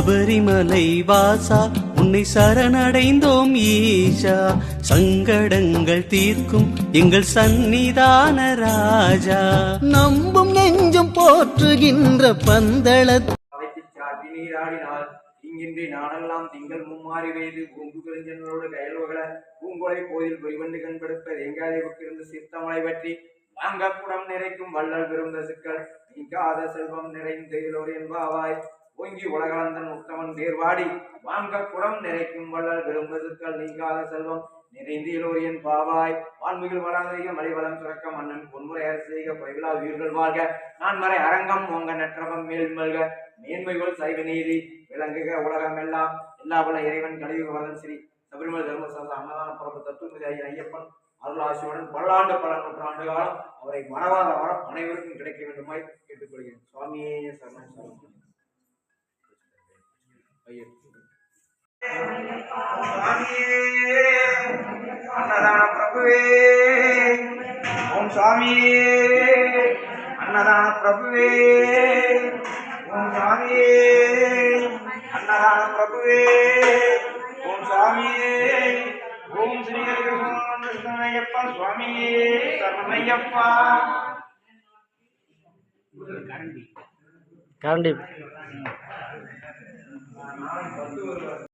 சபரிமலை வாசா உன்னை சரணடைந்தோம் ஈஷா. சங்கடங்கள் தீர்க்கும் எங்கள் சந்நிதான ராஜா. நம்பும் நெஞ்சும் போற்றுகின்ற பந்தள நீராடினால் இங்கின்றி நாடெல்லாம் திங்கள் மும்மாறி வெய்து பூங்கு பெருஞ்சனோடு கயல்வகள பூங்கொலை கோயில் பொய்வண்டு கண்படுப்ப தேங்காதேவுக்கிருந்து சித்தமலை பற்றி வாங்க குடம் நிறைக்கும் வள்ளல் பெருந்த சிக்கல் நீங்காத செல்வம் நிறைந்து என்பாவாய். ஓங்கி உலகளந்தன் உத்தமன் நேர்வாடி வாங்க குடம் நிறைக்கும் வள்ளல் விரும்பதுக்கள் நீங்காத செல்வம் நிறைந்தீலோரியன் பாவாய் வான்மிகள் வளர்ந்தீக மலைவளம் சுரக்க மன்னன் பொன்முறை அரசு செய்க உயிர்கள் வாழ்க நான் மறை அரங்கம் ஓங்க நற்றவம் மேல்மல்க மேன்மைகள் சைவ நீதி விளங்குக உலகம் எல்லாம் எல்லா வல்ல இறைவன் கழிவு வரதன் ஸ்ரீ சபரிமலை தர்மசாஸ்திர அன்னதான பரப்பு தத்துவமிதி ஐயன் ஐயப்பன் அருளாசியுடன் பல்லாண்டு பல நூற்றாண்டு காலம் அவரை மறவாத வரம் அனைவருக்கும் கிடைக்க வேண்டுமாய் கேட்டுக்கொள்கிறேன். சுவாமியே சரணம் சரணம். அன்னதான பிரபுவே ஓம் சுவாமியே. அன்னதான பிரபுவே. ஓம் சுவாமியே. அன்னதான பிரபுவே. ஓம் சுவாமியே. ஓம் ஸ்ரீ கிருஷ்ணய்யப்பா சுவாமியே சரணமையப்பா. கரண்டி.